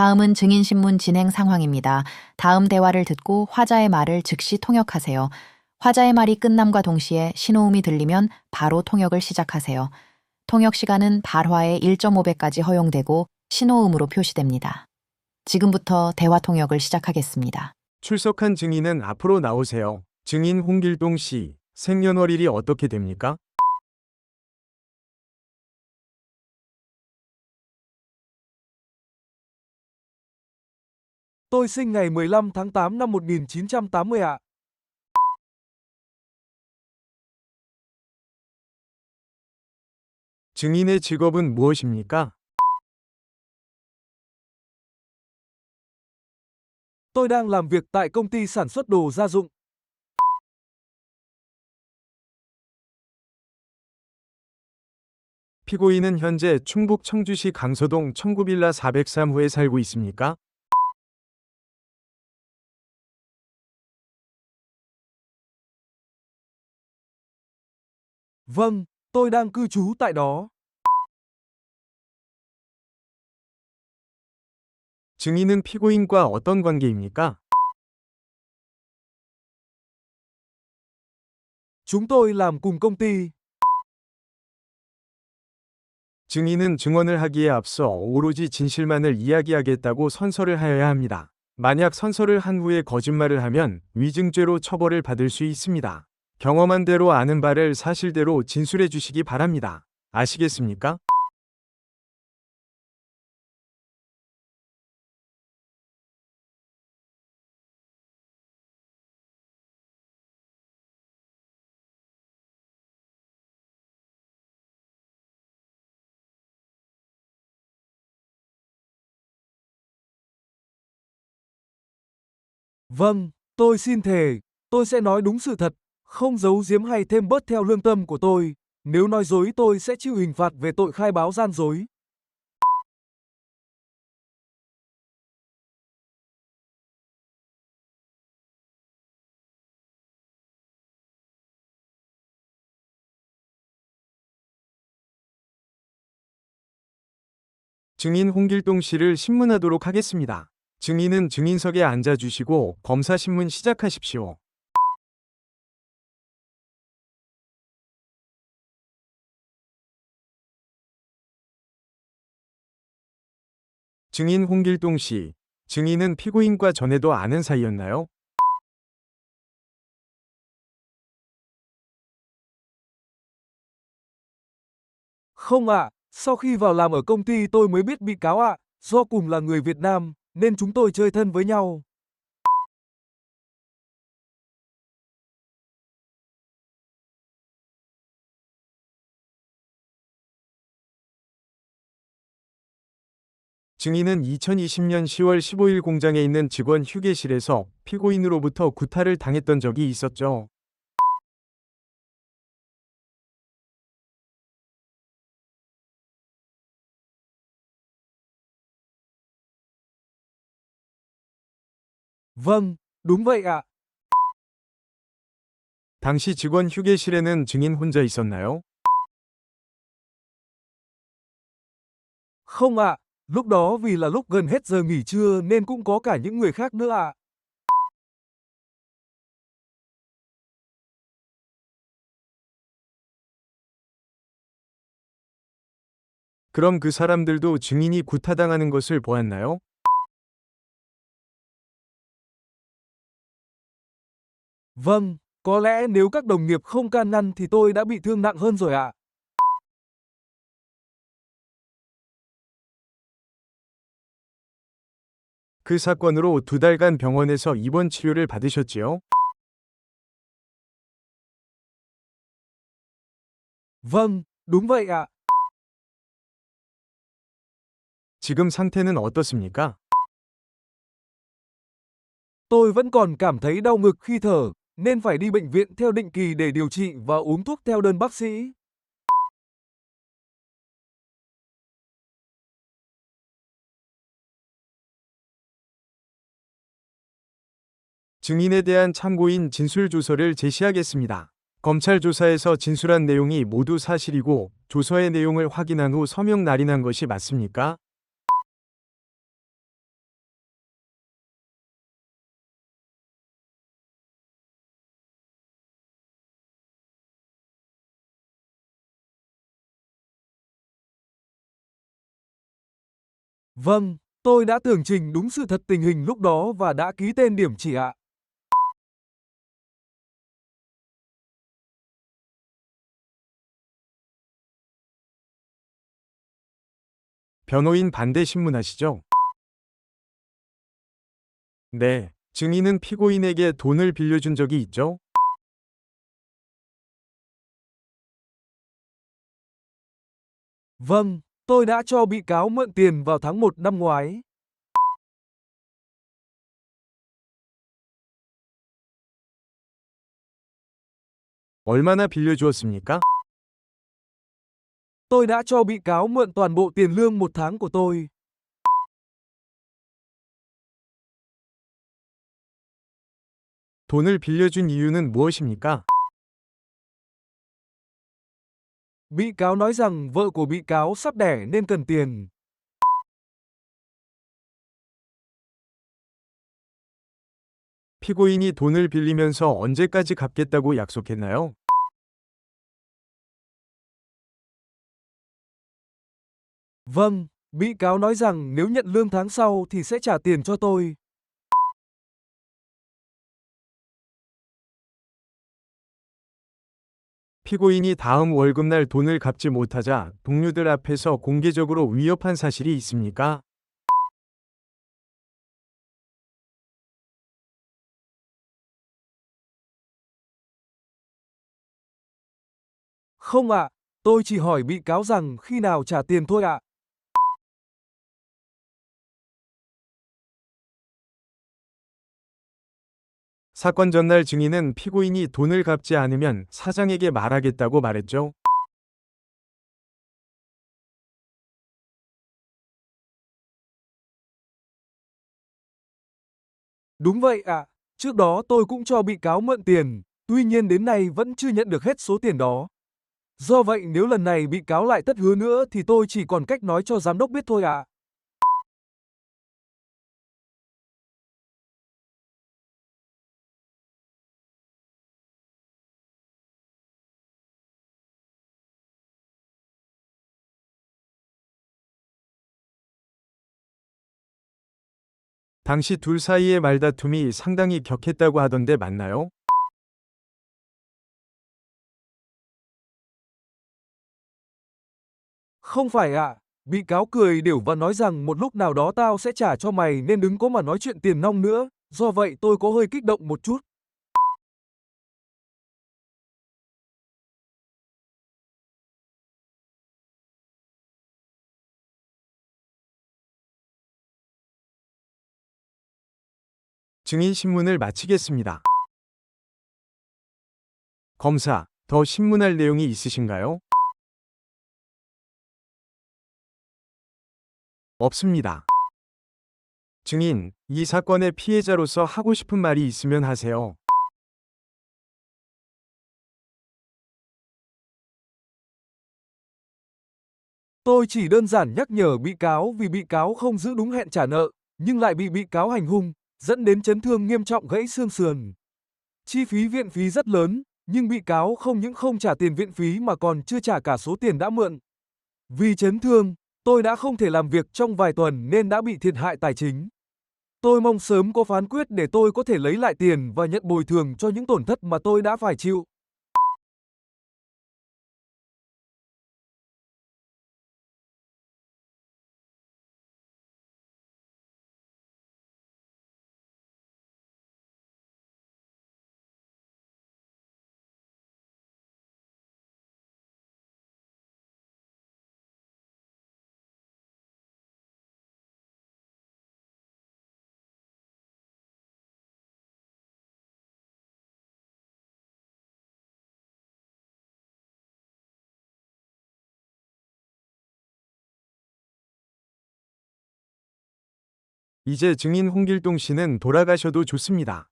다음은 증인신문 진행 상황입니다. 다음 대화를 듣고 화자의 말을 즉시 통역하세요. 화자의 말이 끝남과 동시에 신호음이 들리면 바로 통역을 시작하세요. 통역 시간은 발화의 1.5배까지 허용되고 신호음으로 표시됩니다. 지금부터 대화 통역을 시작하겠습니다. 출석한 증인은 앞으로 나오세요. 증인 홍길동 씨, 생년월일이 어떻게 됩니까? Tôi sinh ngày 15 tháng 8 năm 1980 ạ. 증인의 직업은 무엇입니까? Tôi đang làm việc tại công ty sản xuất đồ gia dụng. 피고인은 현재 충북 청주시 강서동 청구빌라 403호에 살고 있습니까? Vâng, tôi đang cư trú tại đó. 증인은 피고인과 어떤 관계입니까? Chúng tôi làm cùng công ty. 증인은 증언을 하기에 앞서 오로지 진실만을 이야기하겠다고 선서를 하여야 합니다. 만약 선서를 한 후에 거짓말을 하면 위증죄로 처벌을 받을 수 있습니다. 경험한 대로 아는 바를 사실대로 진술해 주시기 바랍니다. 아시겠습니까? Vâng, tôi xin thề, tôi sẽ nói đúng sự thật, không giấu giếm hay thêm bớt theo lương tâm của tôi. Nếu nói dối tôi sẽ chịu hình phạt về tội khai báo gian dối. 증인 홍길동 씨를 신문하도록 하겠습니다. 증인은 증인석에 앉아 주시고 검사 신문 시작하십시오. 증인 홍길동 씨, 증인은 피고인과 전에도 아는 사이였나요? Không ạ, sau khi vào làm ở công ty tôi mới biết bị cáo ạ, do cùng là người Việt Nam, nên chúng tôi chơi thân với nhau. 증인은 2020년 10월 15일 공장에 있는 직원 휴게실에서 피고인으로부터 구타를 당했던 적이 있었죠. Vâng, đúng vậy ạ. 당시 직원 휴게실에는 증인 혼자 있었나요? Không ạ, lúc đó vì là lúc gần hết giờ nghỉ trưa nên cũng có cả những người khác nữa ạ. 그럼 그 사람들도 증인이 구타당하는 것을 보았나요? Vâng, có lẽ nếu các đồng nghiệp không can ngăn thì tôi đã bị thương nặng hơn rồi ạ. 그 사건으로 두 달간 병원에서 입원 치료를 받으셨지요? Vâng, đúng vậy ạ. 지금 상태는 어떻습니까? Tôi vẫn còn cảm thấy đau ngực khi thở, nên phải đi bệnh viện theo định kỳ để điều trị và uống thuốc theo đơn bác sĩ. 증인에 대한 참고인 진술 조서를 제시하겠습니다. 검찰 조사에서 진술한 내용이 모두 사실이고 조서의 내용을 확인한 후 서명 날인한 것이 맞습니까? Vâng, tôi đã tường trình đúng sự thật tình hình lúc đó và đã ký tên điểm chỉ ạ. 변호인 반대 신문하시죠? 네, 증인은 피고인에게 돈을 빌려준 적이 있죠? Vâng, tôi đã cho bị cáo mượn tiền vào tháng 1 năm ngoái. 얼마나 빌려주었습니까? Tôi đã cho bị cáo mượn toàn bộ tiền lương một tháng của tôi. 돈을 빌려준 이유는 무엇입니까? Bị cáo nói rằng vợ của bị cáo sắp đẻ nên cần tiền. 피고인이 돈을 빌리면서 언제까지 갚겠다고 약속했나요? Vâng, bị cáo nói rằng nếu nhận lương tháng sau thì sẽ trả tiền cho tôi. 피고인이 다음 월급날 돈을 갚지 못하자 동료들 앞에서 공개적으로 위협한 사실이 있습니까? Không ạ, tôi chỉ hỏi bị cáo rằng khi nào trả tiền thôi ạ. 사건 전날 증인은 피고인이 돈을 갚지 않으면 사장에게 말하겠다고 말했죠. Đúng vậy ạ, trước đó tôi cũng cho bị cáo mượn tiền, tuy nhiên đến nay vẫn chưa nhận được hết số tiền đó. Do vậy nếu lần này bị cáo lại tất hứa nữa thì tôi chỉ còn cách nói cho giám đốc biết thôi ạ. 당시 둘 사이의 말다툼이 상당히 격했다고 하던데 맞나요? Không phải ạ, bị cáo cười đều và nói rằng một lúc nào đó tao sẽ trả cho mày nên đừng có mà nói chuyện tiền nong nữa, do vậy tôi có hơi kích động một chút. 증인 신문을 마치겠습니다. 검사, 더 신문할 내용이 있으신가요? 없습니다. 증인, 이 사건의 피해자로서 하고 싶은 말이 있으면 하세요. Tôi chỉ đơn giản nhắc nhở bị cáo vì bị cáo không giữ đúng hẹn trả nợ, nhưng lại bị bị cáo hành hung, dẫn đến chấn thương nghiêm trọng gãy xương sườn. Chi phí viện phí rất lớn, nhưng bị cáo không những không trả tiền viện phí mà còn chưa trả cả số tiền đã mượn. Vì chấn thương, tôi đã không thể làm việc trong vài tuần nên đã bị thiệt hại tài chính. Tôi mong sớm có phán quyết để tôi có thể lấy lại tiền và nhận bồi thường cho những tổn thất mà tôi đã phải chịu. 이제 증인 홍길동 씨는 돌아가셔도 좋습니다.